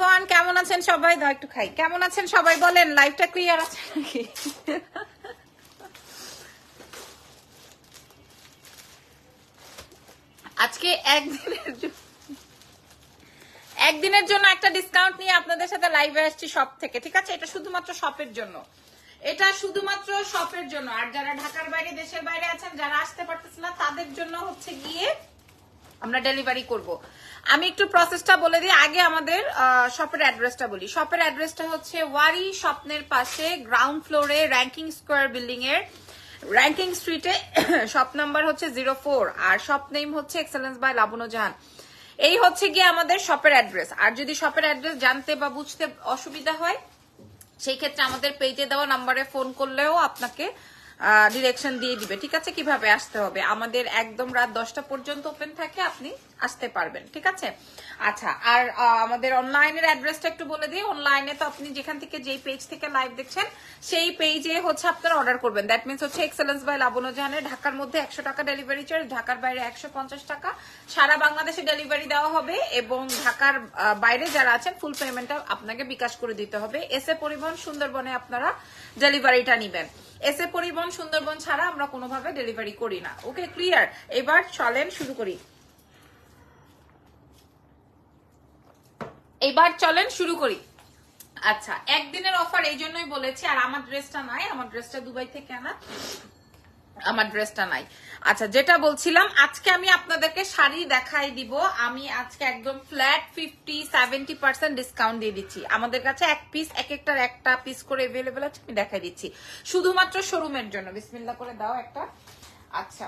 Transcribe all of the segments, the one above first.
Everyone, কেমন আছেন সবাই? দাও একটু খাই। কেমন আছেন সবাই বলেন? লাইভটা ক্লিয়ার আছে নাকি? আজকে একদিনের জন্য একদিনের জন্য একটা ডিসকাউন্ট নিয়ে আপনাদের সাথে লাইভে আসছি শপ থেকে, ঠিক আছে? এটা শুধুমাত্র শপের জন্য। এটা শুধুমাত্র শপের জন্য। আর যারা ঢাকার বাইরে, দেশের বাইরে আছেন, যারা আসতে পারতেছে না, তাদের জন্য হচ্ছে গিয়ে আমরা ডেলিভারি করব। আমি একটু প্রসেসটা বলে দিই। আগে আমাদের শপের অ্যাড্রেসটা বলি। শপের অ্যাড্রেসটা হচ্ছে ওয়ারি স্বপ্নের পাশে গ্রাউন্ড ফ্লোরে র্যাঙ্কিং স্কোয়ার বিল্ডিং এর। র্যাঙ্কিং স্ট্রিটে শপ নাম্বার হচ্ছে জিরো ফোর আর শপ নেম হচ্ছে এক্সেলেন্স বাই লাবণু জাহান এই হচ্ছে গিয়ে আমাদের শপের অ্যাড্রেস আর যদি শপের অ্যাড্রেস জানতে বা বুঝতে অসুবিধা হয়, সেই ক্ষেত্রে আমাদের পেজে দেওয়া নাম্বারে ফোন করলেও আপনাকে ডিরেকশন দিয়ে দিবে। ঠিক আছে? কীভাবে আসতে হবে? আমাদের একদম রাত দশটা পর্যন্ত ওপেন থাকে, আপনি আসতে পারবেন। ঠিক আছে? আচ্ছা আর আমাদের অনলাইনের অ্যাড্রেসটা একটু বলে দিই। অনলাইনে তো আপনি যেখান থেকে যেই পেজ থেকে লাইভ দেখছেন, সেই পেজে হচ্ছে আপনারা অর্ডার করবেন। দ্যাট মিনস হচ্ছে এক্সেলেন্স বাই লাবণু জাহানের ঢাকার মধ্যে একশো টাকা ডেলিভারি চার্জ ঢাকার বাইরে একশো পঞ্চাশ টাকা। সারা বাংলাদেশে ডেলিভারি দেওয়া হবে এবং ঢাকার বাইরে যারা আছেন ফুল পেমেন্টটা আপনাকে বিকাশ করে দিতে হবে। এসে পরিবহন সুন্দরবনে আপনারা ডেলিভারিটা নিবেন। এসে পরিবহন সুন্দরবন ছাড়া আমরা কোনোভাবে ডেলিভারি করি না। ওকে ক্লিয়ার এবার চলেন শুরু করি। এবার চলেন শুরু করি। আচ্ছা একদিনের অফার এই জন্যই বলেছি, আর আমার ড্রেসটা নাই, আমার ড্রেসটা দুবাই থেকে আনা। আমার ড্রেসটা নাই। আচ্ছা যেটা বলছিলাম, আজকে আমি আপনাদেরকে শাড়ি দেখাই দিব। আমি আজকে একদম flat fifty seventy percent discount দিয়ে দিচ্ছি। আমাদের কাছে এক পিস এক একটার একটা পিস করে এভেলেবেল আছে, আমি দেখাই দিচ্ছি। শুধুমাত্র শোরুমের জন্য। বিসমিল্লা করে দাও একটা। আচ্ছা।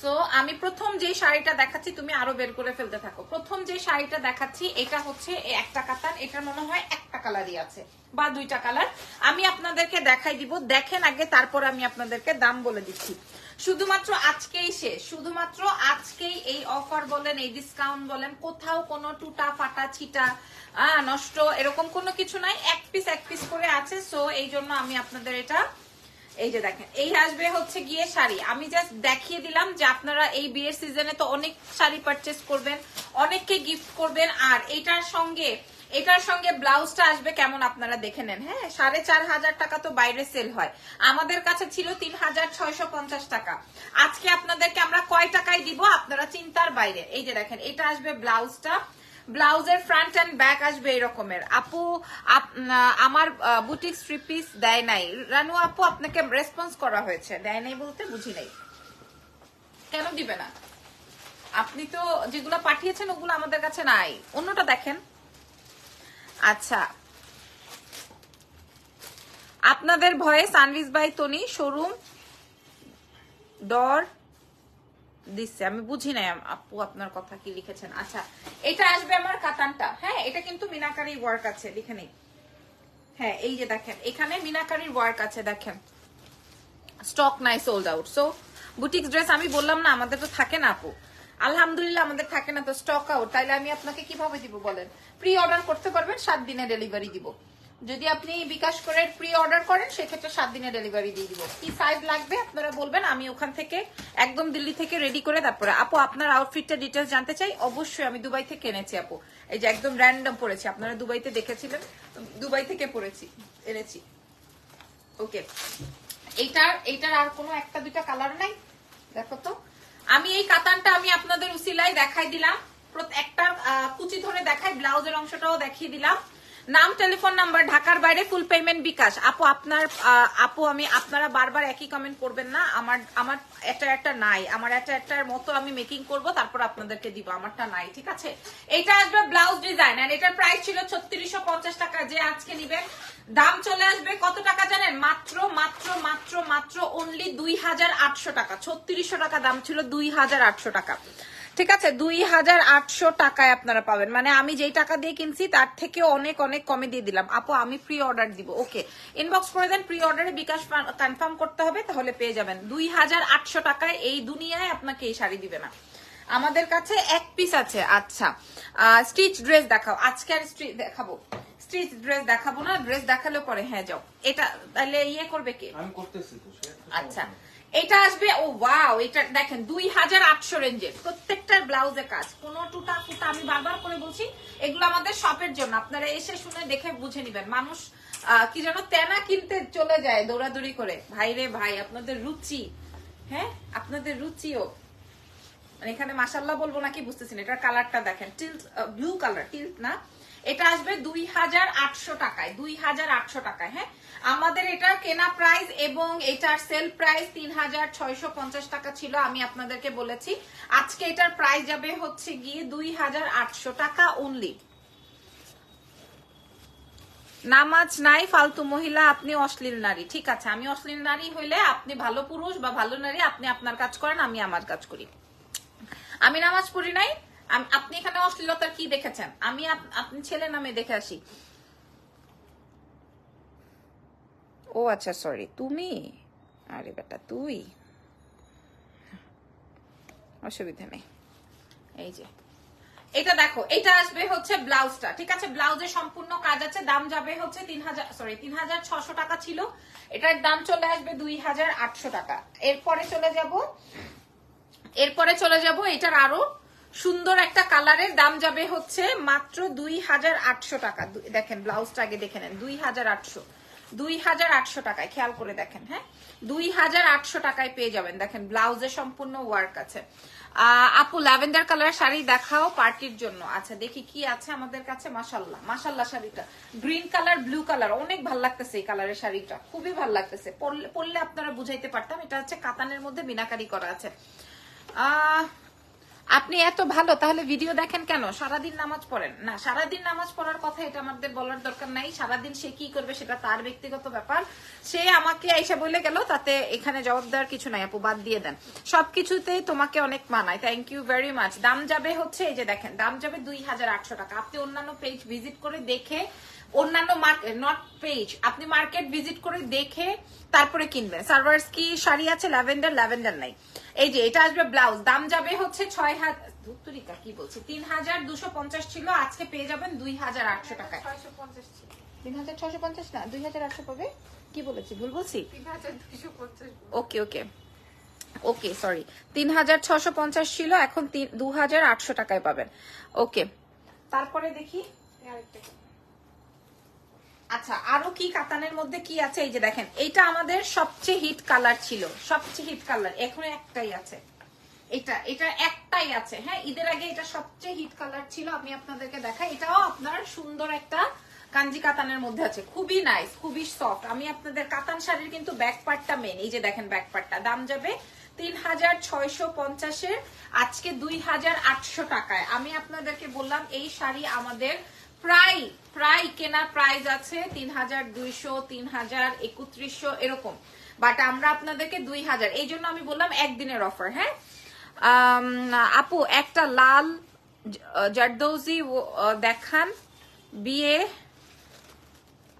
সো আমি প্রথম যে শাড়িটা দেখাচ্ছি, তুমি আরও বের করে ফেলতে থাকো। প্রথম যে শাড়িটা দেখাচ্ছি, এটা হচ্ছে একটা কাতার এটার মনে হয় একটা কালারই আছে। বা দুইটা কালার। আমি আপনাদেরকে দেখাই দিব। দেখেন আগে, তারপর আমি আপনাদেরকে দাম বলে দিচ্ছি। শুধুমাত্র আজকেই শেষ। শুধুমাত্র আজকেই এই অফার বলেন, এই ডিসকাউন্ট বলেন, কোথাও কোনো টুটা, ফাটা, ছিটা নষ্ট, এরকম কোনো কিছু নাই। এক পিস এক পিস করে আছে। সো এই জন্য আমি আপনাদের এটা এই যে দেখেন, এই আসবে হচ্ছে গিয়ে শাড়ি। আমি জাস্ট দেখিয়ে দিলাম যে আপনারা এই বিয়ের সিজনে তো অনেক শাড়ি পারচেস করবেন, অনেককে গিফট করবেন, আর এটার সঙ্গে এটার সঙ্গে ব্লাউজটা আসবে কেমন আপনারা দেখে নেন। হ্যাঁ সাড়ে চার হাজার টাকা তো বাইরে সেল হয়। আমাদের কাছে ছিল তিন হাজার ছয়শো পঞ্চাশ টাকা। আজকে আপনাদেরকে আমরা কয় টাকায় দিব আপনারা চিন্তার বাইরে। এই যে দেখেন, এটা আসবে ব্লাউজটা। ব্লাউজের ফ্রন্ট অ্যান্ড ব্যাক আসবে এই রকমের আপু আমার বুটিক থ্রি পিস দেয় নাই। রানু আপু, আপনাকে রেসপন্স করা হয়েছে। দেয় নাই বলতে বুঝি নাই। কেন দিবে না? আপনি তো যেগুলো পাঠিয়েছেন, ওগুলো আমাদের কাছে নাই। অন্যটা দেখেন। আচ্ছা। আপনাদের ভয়ে সানভিজ বাই তনি, শোরুম ডর দিচ্ছে। আমি বুঝি নাই আপু আপনার কথা কি লিখেছেন। আচ্ছা এটা আসবে আমার কাতানটা। হ্যাঁ এটা কিন্তু মিনাকারি ওয়ার্ক আছে, লিখে নেই। হ্যাঁ এই যে দেখেন, এখানে মিনাকারির ওয়ার্ক আছে, দেখেন। স্টক নাই sold out so boutique dress আমি বললাম না, আমাদের তো থাকে না আপু। আলহামদুলিল্লাহ আমাদের থাকে না, তো স্টক আউট তাইলে আমি আপনাকে কীভাবে দিব বলেন? প্রি অর্ডার করতে পারবেন, সাত দিনে ডেলিভারি দিব। যদি আপনি বিকাশ করে প্রি অর্ডার করেন, সেক্ষেত্রে সাত দিনে ডেলিভারি দিয়ে দিব। কি সাইজ লাগবে আপনারা বলবেন, আমি ওখান থেকে একদম দিল্লি থেকে রেডি করে তারপরে। আপু, আপনার আউটফিটটা ডিটেলস জানতে চাই? অবশ্যই, আমি দুবাই থেকে এনেছি, আপু। এই যে একদম র্যান্ডম পড়েছি আপনারা দুবাইতে দেখেছিলেন? দুবাই থেকে পড়েছি এনেছি। ওকে এইটার এইটার আর কোনো একটা, দুইটা কালার নাই? দেখো তো। আমি এই কাতানটা আমি আপনাদের উসিলাই দেখাই দিলাম। একটা কুচি ধরে দেখাই, ব্লাউজের অংশটাও দেখিয়ে দিলাম। নাম, টেলিফোন নাম্বার, ঢাকার বাইরে ফুল পেমেন্ট বিকাশ। আপু, আপনার আপু, আমি, আপনারা বারবার একই কমেন্ট করবেন না। আমার আমার একটা একটা নাই। আমার একটা একটার মতো আমি মেকিং করব, তারপর আপনাদেরকে দিব। আমারটা নাই, ঠিক আছে? এটা আসবে ব্লাউজ ডিজাইন আর এটার প্রাইস ছিল ছত্রিশশো পঞ্চাশ টাকা। যে আজকে নিবেন দাম চলে আসবে কত টাকা জানেন? মাত্র মাত্র মাত্র মাত্র অনলি দুই হাজার আটশো টাকা। ছত্রিশশো টাকা দাম ছিল দুই হাজার আটশো টাকা। ঠিক আছে দুই হাজার আটশো টাকায় আপনারা পাবেন। মানে আমি যেই টাকা দিয়ে কিনছি তার থেকে অনেক অনেক কমে দিয়ে দিলাম। আপু আমি প্রি অর্ডার দিব ওকে ইনবক্স করে দেন প্রি অর্ডারে বিকাশ কনফার্ম করতে হবে তাহলে পেয়ে যাবেন। দুই হাজার আটশো টাকায় এই দুনিয়ায় আপনাকে এই শাড়ি দিবে না। আমাদের কাছে এক পিস আছে আচ্ছা। স্টিচ ড্রেস দেখাও। আজকে আর স্টিচ দেখাবো। স্টিচ ড্রেস দেখাবো না ড্রেস দেখালে পরে হ্যাঁ যাও। এটা তাহলে ইয়ে করবে কে? আমি করতেছি আচ্ছা। এটা আসবে, ও ওয়াও এটা দেখেন, দুই হাজার আটশো রেঞ্জের, প্রত্যেকটার ব্লাউজে কাজ। কোনো টুটা ফুটা আমি বারবার করে বলছি, এগুলো আমাদের শপের জন্য, আপনারা এসে শুনে দেখে বুঝে নিবেন। মানুষ কি যেন তেনা কিনতে চলে যায় দৌড়াদৌড়ি করে। ভাই রে ভাই, আপনাদের রুচি হ্যাঁ? আপনাদের রুচিও। মানে এখানে মাসাল্লাহ বলব নাকি, বুঝতেছি এটার কালারটা দেখেন টিল্ট ব্লু কালার টিল্ট না? এটা আসবে দুই হাজার আটশো টাকায়, দুই হাজার আটশো টাকায় হ্যাঁ? আমাদের এটা কেনা প্রাইস এবং এটার সেল প্রাইস তিন হাজার ছয়শো পঞ্চাশ টাকা ছিল, আমি আপনাদেরকে বলেছি। আজকে এটার প্রাইস যাবে হচ্ছে গিয়ে দুই হাজার আটশো টাকা অনলি নামাজ নাই, ফালতু মহিলা, আপনি অশ্লীল নারী, ঠিক আছে? আমি অশ্লীল নারী হইলে আপনি ভালো পুরুষ বা ভালো নারী, আপনি আপনার কাজ করেন, আমি আমার কাজ করি। আমি নামাজ পড়ি নাই আপনি এখানে অশ্লীলতার কি দেখেছেন? আমি আপ- আপনি ছেলে নামে দেখে আসি। ও আচ্ছা সরি তুমি? আরে বেটা, তুই? অসুবিধা নেই। এই যে। এটা দেখো, এটা আসবে হচ্ছে ব্লাউজটা, ঠিক আছে? ব্লাউজের সম্পূর্ণ কাজ আছে, দাম যাবে হচ্ছে তিন হাজার সরি তিন হাজার ছশো টাকা ছিল। এটার দাম চলে আসবে দুই হাজার আটশো টাকা। এরপরে চলে যাব, এরপরে চলে যাব এটার আরও সুন্দর একটা কালারের দাম যাবে হচ্ছে মাত্র দুই হাজার আটশো টাকা। দেখেন ব্লাউজটা আগে দেখে নেন। দুই হাজার আটশো। দুই হাজার আটশো টাকায় খেয়াল করে দেখেন হ্যাঁ? দুই হাজার আটশো টাকায় পেয়ে যাবেন। দেখেন ব্লাউজে সম্পূর্ণ ওয়ার্ক আছে। আপু ল্যাভেন্ডার কালার শাড়ি দেখাও পার্টির জন্য। আচ্ছা দেখি কি আছে আমাদের কাছে। মাসাল্লাহ মাসাল্লাহ শাড়িটা। গ্রিন কালার ব্লু কালার অনেক ভালো লাগতেছে এই কালারের শাড়িটা। খুবই ভালো লাগতেছে। পরলে আপনারা বুঝাইতে পারতাম। এটা হচ্ছে কাতানের মধ্যে মিনাকারি করা আছে। আহ, আপনি এত ভালো, তাহলে ভিডিও দেখেন কেন? সারাদিন নামাজ পড়েন। না, সারাদিন নামাজ পড়ার কথা এটা আমাদের বলার দরকার নাই। সারাদিন সে কি করবে সেটা তার ব্যক্তিগত ব্যাপার। সে আমাকে এসে বলে গেল, তাতে এখানে জবাব দেওয়ার কিছু নাই, আপু বাদ দিয়ে দেন। সবকিছুতেই তোমাকে অনেক মানায়। থ্যাংক ইউ ভেরি মাচ দাম যাবে হচ্ছে, এই যে দেখেন, দাম যাবে দুই হাজার আটশো টাকা। আপনি অন্যান্য পেজ ভিজিট করে দেখে অন্যান্য মার্কেট নট পেজ আপনি মার্কেট ভিজিট করে দেখে তারপরে কিনবেন। সার্ভার্স কি শাড়ি আছে ল্যাভেন্ডার ল্যাভেন্ডার নাই। এই যে এটা আসবে ব্লাউজ দাম যাবে হচ্ছে ছয় হাজার ধুত্তরিকা কি বলছি? তিন হাজার দুশো পঞ্চাশ ছিল আজকে পেয়ে যাবেন দুই হাজার আটশো টাকায়। ছয়শো পঞ্চাশ ছিল তিন হাজার ছশো পঞ্চাশ না দুই হাজার আটশো পাবে? কি বলেছি ভুল বলছি? ওকে ওকে। ওকে সরি তিন হাজার ছশো পঞ্চাশ ছিল এখন দু হাজার আটশো টাকায় পাবেন। ওকে। তারপরে দেখি। আরেকটা। আচ্ছা আরও কি কাতানের মধ্যে কি আছে? এই যে দেখেন এটা আমাদের সবচেয়ে হিট কালার ছিল। সবচেয়ে হিট কালার এখন একটাই আছে। এটা এটা একটাই আছে। হ্যাঁ ঈদের আগে এটা সবচেয়ে হিট কালার ছিল, আমি আপনাদেরকে দেখাই। এটাও আপনার সুন্দর একটা কাঞ্জি কাতানের মধ্যে আছে। খুবই নাইস খুবই সফট আমি আপনাদের কাতান শাড়ির কিন্তু ব্যাক পার্টটা মেন এই যে দেখেন ব্যাক পার্টটা দাম যাবে তিন হাজার ছয়শো পঞ্চাশের আজকে দুই হাজার আটশো টাকায়। আমি আপনাদেরকে বললাম, এই শাড়ি আমাদের প্রায় প্রায় কেনার প্রাইস আছে তিন হাজার দুইশো তিন হাজার একত্রিশশো, এরকম। বাট আমরা আপনাদেরকে দুই হাজার এই জন্য আমি বললাম একদিনের অফার হ্যাঁ? আপু, একটা লাল জারদৌজি দেখান। বিয়ে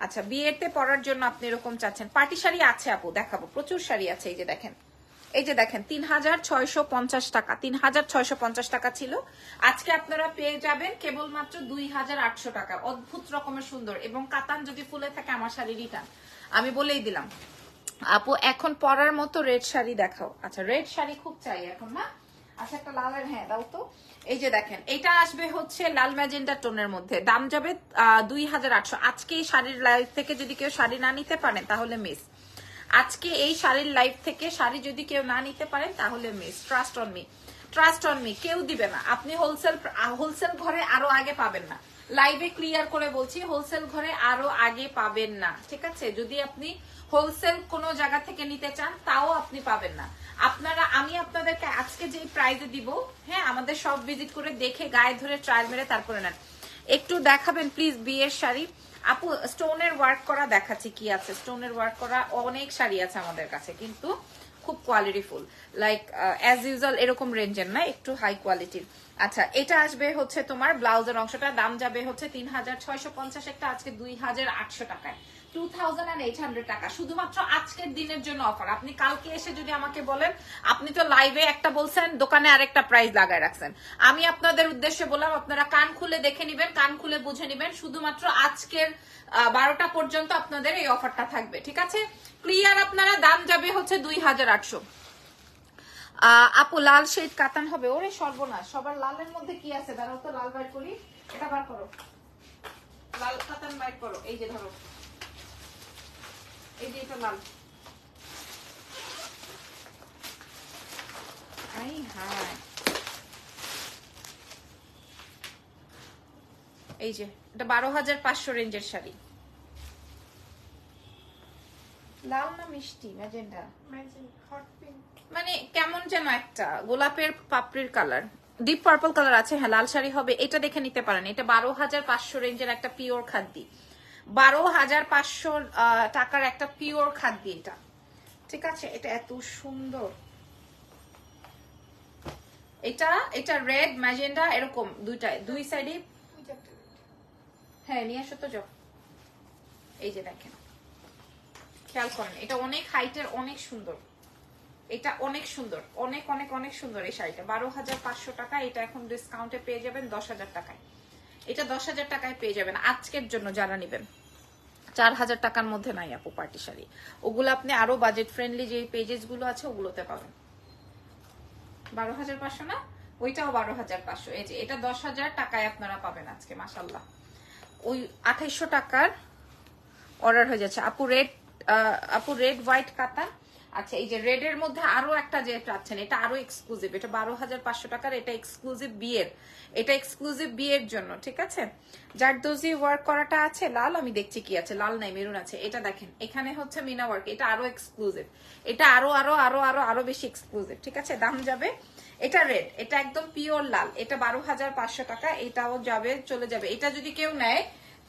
আচ্ছা বিয়েতে পরার জন্য আপনি এরকম চাচ্ছেন। পার্টি শাড়ি আছে আপু, দেখাবো। প্রচুর শাড়ি আছে, এই যে দেখেন। এই যে দেখেন তিন হাজার ছয়শো পঞ্চাশ টাকা তিন হাজার ছয়শো পঞ্চাশ টাকা ছিল। আজকে আপনারা পেয়ে যাবেন কেবলমাত্র দুই হাজার আটশো টাকা। অদ্ভুত রকমের সুন্দর। এবং কাতান যদি ফুলে থাকে, আমার শাড়ি রিটার্ন। আমি বলেই দিলাম। আপু, এখন পরার মতো রেড শাড়ি দেখাও। আচ্ছা রেড শাড়ি খুব চাই এখন, না? আচ্ছা একটা লালের হ্যাঁ দাও তো। এই যে দেখেন, এটা আসবে হচ্ছে লাল ম্যাজেন্ডা টোনের মধ্যে। দাম যাবে দুই হাজার আটশো। আজকে এই শাড়ির লাইফ থেকে যদি কেউ শাড়ি না নিতে পারেন, তাহলে মিস আজকে এই শাড়ির লাইফ থেকে শাড়ি যদি কেউ না নিতে পারেন তাহলে miss trust on me trust on me কেউ দিবে না। আপনি হোলসেল হোলসেল ঘরে আরও আগে পাবেন না। লাইভে ক্লিয়ার করে বলছি হোলসেল ঘরে আরও আগে পাবেন না, ঠিক আছে? যদি আপনি হোলসেল কোনো জায়গা থেকে নিতে চান, তাও আপনি পাবেন না। আপনারা, আমি আপনাদেরকে আজকে যে প্রাইজে দিব হ্যাঁ আমাদের সব ভিজিট করে দেখে, গায়ে ধরে ট্রায়াল মেরে তারপরে নেন। একটু দেখাবেন প্লিজ বিয়ের শাড়ি। আপু স্টোনের ওয়ার্ক করা দেখাচ্ছি কি আছে? স্টোনের ওয়ার্ক করা অনেক শাড়ি আছে আমাদের কাছে, কিন্তু খুব কোয়ালিটিফুল লাইক অ্যাজ ইউজুয়াল এরকম রেঞ্জের না, একটু হাই কোয়ালিটির আচ্ছা এটা আসবে হচ্ছে তোমার ব্লাউজের অংশটা, দাম যাবে হচ্ছে তিন হাজার ছয়শো পঞ্চাশ, একটা আজকে দুই হাজার আটশো টাকায়। Two thousand and eight hundred টাকা। শুধুমাত্র আজকের দিনের জন্য অফার আপনি কালকে এসে যদি আমাকে বলেন, আপনি তো লাইভে একটা বলছেন, দোকানে আরেকটা প্রাইস লাগায় রাখছেন। আমি আপনাদের উদ্দেশ্যে বললাম, আপনারা কান খুলে দেখে নিবেন, কান খুলে বুঝে নিবেন। শুধুমাত্র আজকের বারোটা পর্যন্ত আপনাদের এই অফারটা থাকবে, ঠিক আছে? ক্লিয়ার আপনারা? দাম যাবে হচ্ছে দুই হাজার আটশো। আপু, লাল শেড কাতান হবে। ওরে সর্বনাশ, সবার লালের মধ্যে কি আছে? দাঁড়াও তো, লাল বাইর করি। এটা বার করো। লাল কাতান বাইর করো। এই যে ধরো। এই যে এটা লাল। আই হায় এই যে এটা বারো হাজার পাঁচশো রেঞ্জের শাড়ি। লাল না মিষ্টি? ম্যাজেন্ডা মানে কেমন যেন একটা গোলাপের পাপড়ির কালার। ডিপ পার্পল কালার আছে হ্যাঁ লাল শাড়ি হবে এটা দেখে নিতে পারেন। এটা বারো হাজার পাঁচশো রেঞ্জের একটা পিওর খাদ্যি। বারো হাজার পাঁচশো টাকার একটা পিওর খাদ্যি এটা। ঠিক আছে? এটা এত সুন্দর। এটা এটা রেড ম্যাজেন্ডা এরকম দুইটাই দুই সাইডে হ্যাঁ নিয়ে আসো তো, যাও। এই যে দেখেন। খেয়াল করেন, এটা অনেক হাইটের অনেক সুন্দর। এটা অনেক সুন্দর, অনেক অনেক অনেক সুন্দর এই শাড়িটা। বারো হাজার পাঁচশো টাকা, এটা এখন ডিসকাউন্টে পেয়ে যাবেন দশ হাজার টাকায়। এটা দশ হাজার টাকায় পেয়ে যাবেন আজকের জন্য যারা নেবেন। চার হাজার টাকার মধ্যে নাই আপু পার্টি শাড়ি। ওগুলো আপনি আরও বাজেট ফ্রেন্ডলি যে পেজেসগুলো আছে ওগুলোতে পাবেন। বারো হাজার পাঁচশো না? ওইটাও বারো হাজার পাঁচশো। এই যে, এটা দশ হাজার টাকায় আপনারা পাবেন আজকে মাসাল্লাহ ওই আঠাইশশো টাকার অর্ডার হয়ে যাচ্ছে। আপু রেড আপু রেড হোয়াইট কাতান আচ্ছা এই যে রেড এর মধ্যে আরও একটা যে পাচ্ছেন, এটা আরও এক্সক্লুসিভ এটা বারো হাজার পাঁচশো টাকার, এটা এক্সক্লুসিভ বিয়ের এটা এক্সক্লুসিভ বিয়ের জন্য, ঠিক আছে? জারদোজি ওয়ার্ক করাটা আছে, লাল, আমি দেখছি কি আছে, লাল নাই, মেরুন আছে, এটা দেখেন। এখানে হচ্ছে মিনা ওয়ার্ক এটা আরও এক্সক্লুসিভ এটা আরও আরও আরও আরও আরও বেশি এক্সক্লুসিভ ঠিক আছে? দাম যাবে, এটা রেড এটা একদম পিওর লাল, এটা বারো হাজার পাঁচশো টাকা, এটাও যাবে, চলে যাবে। এটা যদি কেউ নেয়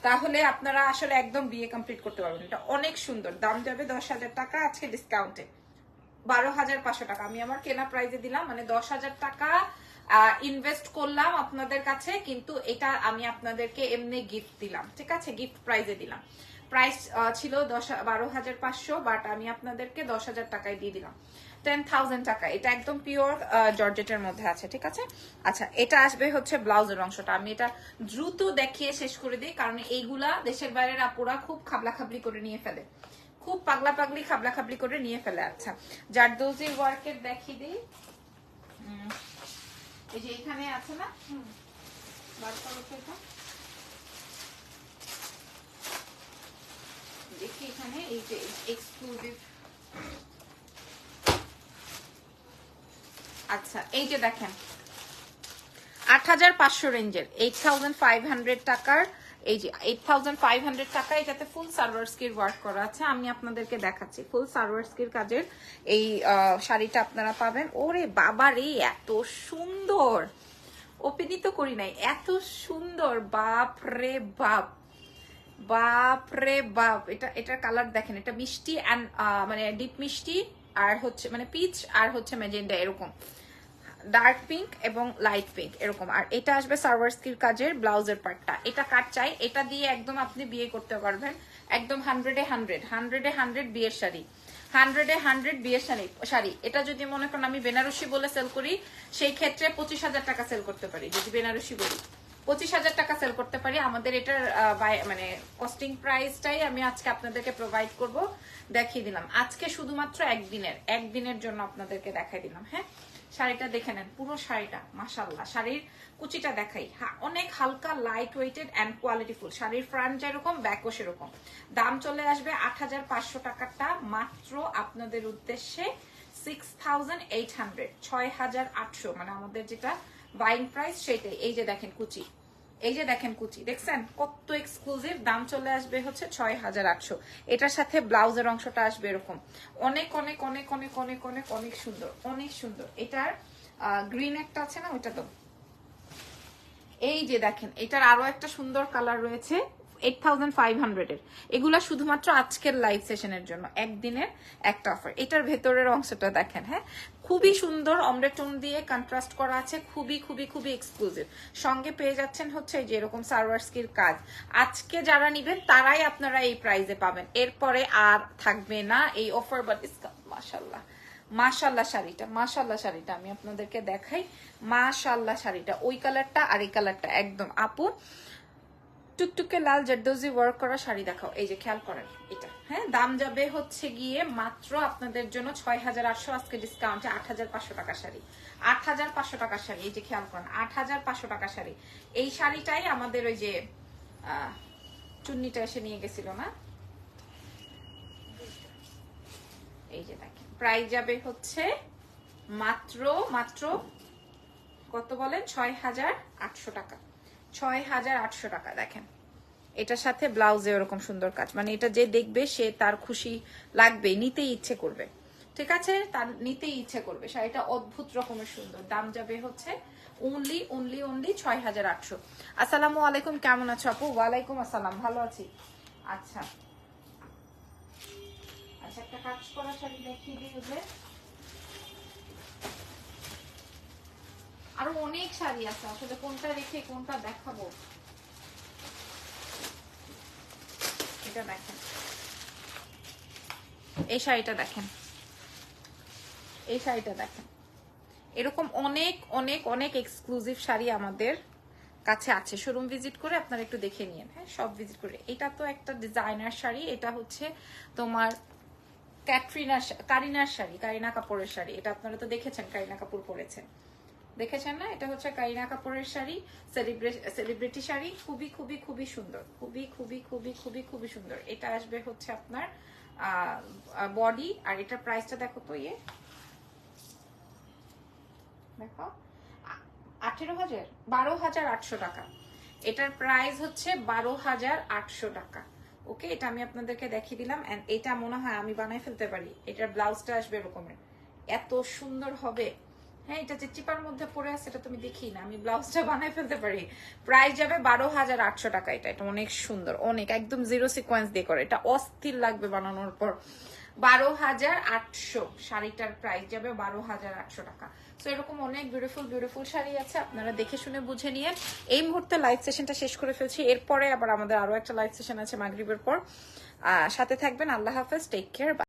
তাহলে আপনারা আসলে একদম বিয়ে কমপ্লিট করতে পারবেন। এটা অনেক সুন্দর। দাম যাবে দশ হাজার টাকা আজকে ডিসকাউন্টে বারো হাজার পাঁচশো টাকা। আমি আমার কেনা প্রাইজে দিলাম মানে দশ হাজার টাকা ইনভেস্ট করলাম আপনাদের কাছে, কিন্তু এটা আমি আপনাদেরকে এমনি গিফট দিলাম, ঠিক আছে? গিফট প্রাইজে দিলাম। প্রাইস ছিল দশ, বারো হাজার পাঁচশো বাট আমি আপনাদেরকে দশ হাজার টাকায় দিয়ে দিলাম। টেন থাউজেন্ড টাকা। এটা একদম পিওর জর্জেটের মধ্যে আছে, ঠিক আছে? আচ্ছা এটা আসবে হচ্ছে ব্লাউজের অংশটা। আমি এটা দ্রুত দেখিয়ে শেষ করে দিই, কারণ এইগুলা দেশের বাইরের আপুরা খুব খাবলা খাবলি করে নিয়ে ফেলে। খুব পাগলা পাগলি খাবলা খাবলি করে নিয়ে ফেলে আচ্ছা। জারদোজি ওয়ার্কের দেখিয়ে দিই। এই যে এখানে আছে না। দেখি এখানে এই যে এক্সক্লুসিভ আচ্ছা এই যে দেখেন, আট হাজার পাঁচশো রেঞ্জের এইট থাউজেন্ড ফাইভ হান্ড্রেড টাকার, এই যে এইট থাউজেন্ড ফাইভ হান্ড্রেড টাকা, এটাতে ফুল সার্ভার স্কির ওয়ার্ক করা আছে। আমি আপনাদেরকে দেখাচ্ছি ফুল সার্ভার স্কির কাজের এই শাড়িটা আপনারা পাবেন। ওরে বাবা রে, এত সুন্দর! ওপেনই তো করি নাই, এত সুন্দর, বাপ রে বাপ! বাপ রে বাপ! এটা, এটার কালার দেখেন, এটা মিষ্টি অ্যান্ড মানে ডিপ মিষ্টি। আর হচ্ছে মানে পিচ আর হচ্ছে ম্যাজেন্ডা এরকম। ডার্ক পিঙ্ক এবং লাইট পিঙ্ক এরকম। আর এটা আসবে সার্ভার স্কিল কাজের ব্লাউজের পার্টটা এটা কাট চাই? এটা দিয়ে একদম আপনি বিয়ে করতে পারবেন। একদম হান্ড্রেডে হান্ড্রেড হান্ড্রেডে হান্ড্রেড বিয়ের শাড়ি। হান্ড্রেডে হান্ড্রেড বিয়ের শাড়ি। শাড়ি। এটা যদি মনে করেন আমি বেনারসি বলে সেল করি, সেই ক্ষেত্রে পঁচিশ হাজার টাকা সেল করতে পারি, যদি বেনারসি বলি। পঁচিশ হাজার টাকা সেল করতে পারি। আমাদের এটার মানে কস্টিং প্রাইসটাই আমি আজকে আপনাদেরকে প্রোভাইড করব। দেখিয়ে দিলাম। আজকে শুধুমাত্র একদিনের একদিনের জন্য আপনাদেরকে দেখাই দিলাম হ্যাঁ? শাড়িটা দেখে নেন, পুরো শাড়িটা মাসাল্লাহ শাড়ির কুচিটা দেখাই। হ্যাঁ অনেক হালকা লাইট ওয়েটেড অ্যান্ড কোয়ালিটিফুল শাড়ির ফ্রন্ট যেরকম ব্যাকও সেরকম। দাম চলে আসবে আট হাজার পাঁচশো টাকাটা মাত্র আপনাদের উদ্দেশ্যে সিক্স থাউজেন্ড এইট হান্ড্রেড ছয় হাজার আটশো। মানে আমাদের যেটা বাইং প্রাইস সেটাই এই যে দেখেন কুচি। এই যে দেখেন কুচি। দেখছেন? কত এক্সক্লুসিভ দাম চলে আসবে হচ্ছে ছয় হাজার আটশো। এটার সাথে ব্লাউজের অংশটা আসবে এরকম। অনেক অনেক অনেক অনেক অনেক অনেক অনেক সুন্দর অনেক সুন্দর। এটার গ্রিন একটা আছে না, ওইটা তো। এই যে দেখেন, এটার আরও একটা সুন্দর কালার রয়েছে। এইট থাউজেন্ড ফাইভ হান্ড্রেডের এগুলা শুধুমাত্র আজকের লাইভ সেশনের জন্য। একদিনের একটা অফার এটার ভেতরের অংশটা দেখেন হ্যাঁ? খুবই সুন্দর অমরেটন দিয়ে কন্ট্রাস্ট করা আছে, খুবই খুবই খুবই এক্সক্লুসিভ সঙ্গে পেয়ে যাচ্ছেন হচ্ছে যে এরকম সার্ভার স্কির কাজ। আজকে যারা নিবেন, তারাই আপনারা এই প্রাইজে পাবেন। এরপরে আর থাকবে না এই অফার বা ডিসকাউন্ট মাসাল্লাহ মাশাল্লাহ শাড়িটা মাশাল্লাহ শাড়িটা আমি আপনাদেরকে দেখাই। মাশাল্লাহ শাড়িটা। ওই কালারটা আর এই কালারটা একদম আপু টুকটুকে লাল জারদোজি ওয়ার্ক করা শাড়ি দেখাও। এই যে খেয়াল করেন এটা। হ্যাঁ দাম যাবে হচ্ছে গিয়ে মাত্র আপনাদের জন্য ছয় হাজার আটশো, আজকে ডিসকাউন্টে আট হাজার পাঁচশো টাকা শাড়ি। আট হাজার পাঁচশো টাকা শাড়ি, এই যে খেয়াল করেন আট হাজার পাঁচশো টাকা শাড়ি। এই শাড়িটাই আমাদের ওই যে চুন্নিটা এসে নিয়ে গেছিল না? এই যে দেখেন প্রাইস যাবে হচ্ছে মাত্র মাত্র কত বলেন? ছয় হাজার আটশো টাকা। ছয় হাজার আটশো টাকা, দেখেন। এটার সাথে ব্লাউজে ওরকম সুন্দর কাজ। মানে এটা যে দেখবে, সে তার খুশি লাগবে, নিতেই ইচ্ছে করবে। ঠিক আছে? তার নিতেই ইচ্ছে করবে। শাড়িটা অদ্ভুত রকমের সুন্দর। দাম যাবে হচ্ছে অনলি অনলি অনলি ছয় হাজার আটশো। আসসালামু আলাইকুম, কেমন আছো আপু? ওয়ালাইকুম আসসালাম, ভালো আছি? আচ্ছা। আচ্ছা একটা কাজ করা, শাড়ি দেখিয়ে দিই আরও অনেক শাড়ি আছে, আসলে কোনটা রেখে কোনটা দেখাবো? এটা দেখেন। এই শাড়িটা দেখেন। এই শাড়িটা দেখেন। এরকম অনেক অনেক অনেক এক্সক্লুসিভ শাড়ি আমাদের কাছে আছে। শোরুম ভিজিট করে আপনারা একটু দেখে নিন হ্যাঁ সব ভিজিট করে। এটা তো একটা ডিজাইনার শাড়ি। এটা হচ্ছে তোমার ক্যাটরিনার কারিনার শাড়ি কারিনা কাপুরের শাড়ি। এটা আপনারা তো দেখেছেন কারিনা কাপুর পরেছেন। দেখেছেন না? এটা হচ্ছে কারিনা কাপুরের শাড়ি সেলিব্রিটি শাড়ি। খুবই খুবই খুবই সুন্দর। খুবই খুবই খুবই খুবই খুবই সুন্দর। এটা আসবে হচ্ছে আপনার বডি আর এটার প্রাইসটা দেখো তো ইয়ে। দেখো। আঠেরো হাজার, বারো হাজার আটশো টাকা। এটার প্রাইস হচ্ছে বারো হাজার আটশো টাকা। ওকে এটা আমি আপনাদেরকে দেখিয়ে দিলাম। এটা মনে হয় আমি বানাই ফেলতে পারি। এটার ব্লাউজটা আসবে এরকমের। এত সুন্দর হবে। হ্যাঁ এটা যে চিপার মধ্যে পড়ে আছে, এটা তুমি দেখি না। আমি ব্লাউজটা বানাই ফেলতে পারি। প্রাইস যাবে বারো হাজার আটশো টাকা এটা। এটা অনেক সুন্দর, অনেক, একদম জিরো সিকোয়েন্স দিয়ে করে। এটা অস্থির লাগবে বানানোর পর। বারো হাজার আটশো, শাড়িটার প্রাইস যাবে বারো হাজার আটশো টাকা। তো এরকম অনেক বিউটিফুল বিউটিফুল শাড়ি আছে। আপনারা দেখে শুনে বুঝে নিয়ে এই মুহূর্তে লাইভ সেশনটা শেষ করে ফেলছি। এরপরে আবার আমাদের আরও একটা লাইভ সেশন আছে মাগরিবের পর। সাথে থাকবেন। আল্লাহ হাফেজ। Take care